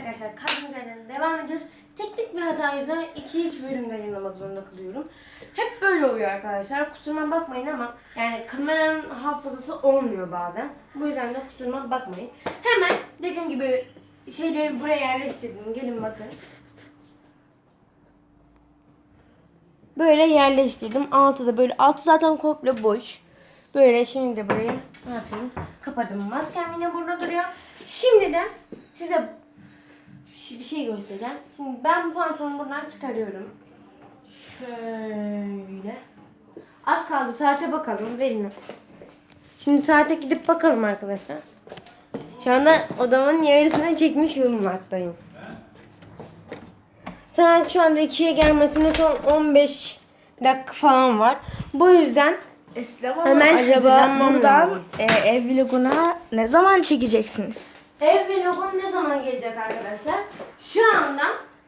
Arkadaşlar kaldığımız devam ediyoruz. Teknik bir hata yüzünden 2-3 bölümde yayınlamak zorunda kalıyorum. Hep böyle oluyor arkadaşlar. Kusuruma bakmayın ama yani kameranın hafızası olmuyor bazen. Bu yüzden de kusuruma bakmayın. Hemen dediğim gibi şeyleri buraya yerleştirdim. Gelin bakın. Böyle yerleştirdim. Altı da böyle. Altı zaten komple boş. Böyle şimdi de buraya ne yapayım? Kapadım. Maskem yine burada duruyor. Şimdi de size bir şey göstereceğim. Şimdi ben bu pantolonu buradan çıkarıyorum. Şöyle. Az kaldı. Saate bakalım. Verin. Şimdi saate gidip bakalım arkadaşlar. Şu anda odamın yarısını çekmiş bulunmaktayım. Saat şu anda 2'ye gelmesine son 15 dakika falan var. Bu yüzden Eslem Hemen acaba buradan e, ev vloguna ne zaman çekeceksiniz? Ev vlogum ne zaman gelecek arkadaşlar? Şu anda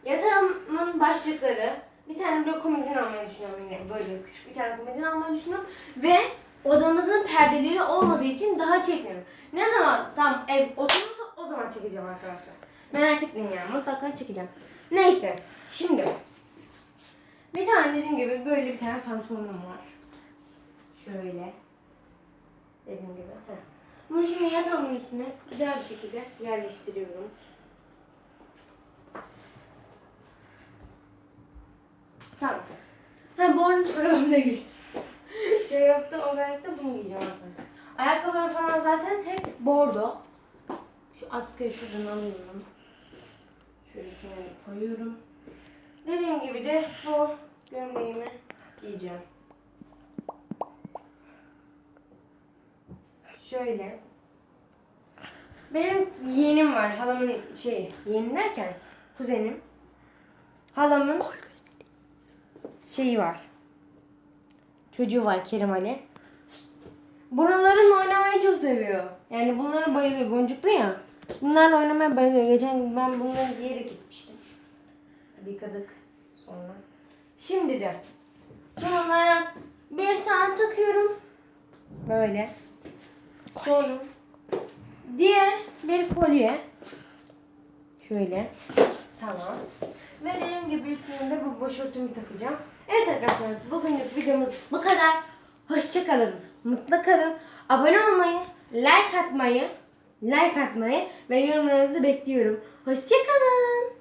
yatağımın başlıkları bir tane böyle komodin almayı düşünüyorum yine böyle küçük bir tane komodin almayı düşünüyorum ve odamızın perdeleri olmadığı için daha çekmiyorum. Ne zaman tam ev oturursa o zaman çekeceğim arkadaşlar. Merak etmeyin yani mutlaka çekeceğim. Neyse şimdi bir tane dediğim gibi böyle bir tane pantolonum var. Şöyle. Dediğim gibi. Heh. Şimdi yatağımın üstüne güzel bir şekilde yerleştiriyorum. Tamam. Ha bu arada çorabımı da geçtim. Çorapta olarak da bunu giyeceğim arkadaşlar. Ayakkabılarım falan zaten hep bordo. Şu askıyı şuradan alıyorum. Şöyle kenara koyuyorum. Dediğim gibi de bu gömleğimi giyeceğim. Şöyle. Benim yeğenim var. Halamın şey, yeğenim derken kuzenim. Halamın şeyi var. Çocuğu var Kerim Ali. Buraların oynamayı çok seviyor. Yani bunlara bayılıyor. Boncuklu ya. Bunlarla oynamaya bayılıyor. Geçen gün ben bunları giyerek gitmiştim. Bir yıkadık sonra. Şimdi de son olarak bir saat takıyorum. Böyle. Sonra diğer bir kolye. Şöyle. Tamam. Ve dediğim gibi de bu başörtümü takacağım. Evet arkadaşlar bugünlük videomuz bu kadar. Hoşçakalın. Mutlu kalın. Abone olmayı, like atmayı, like atmayı ve yorumlarınızı bekliyorum. Hoşçakalın.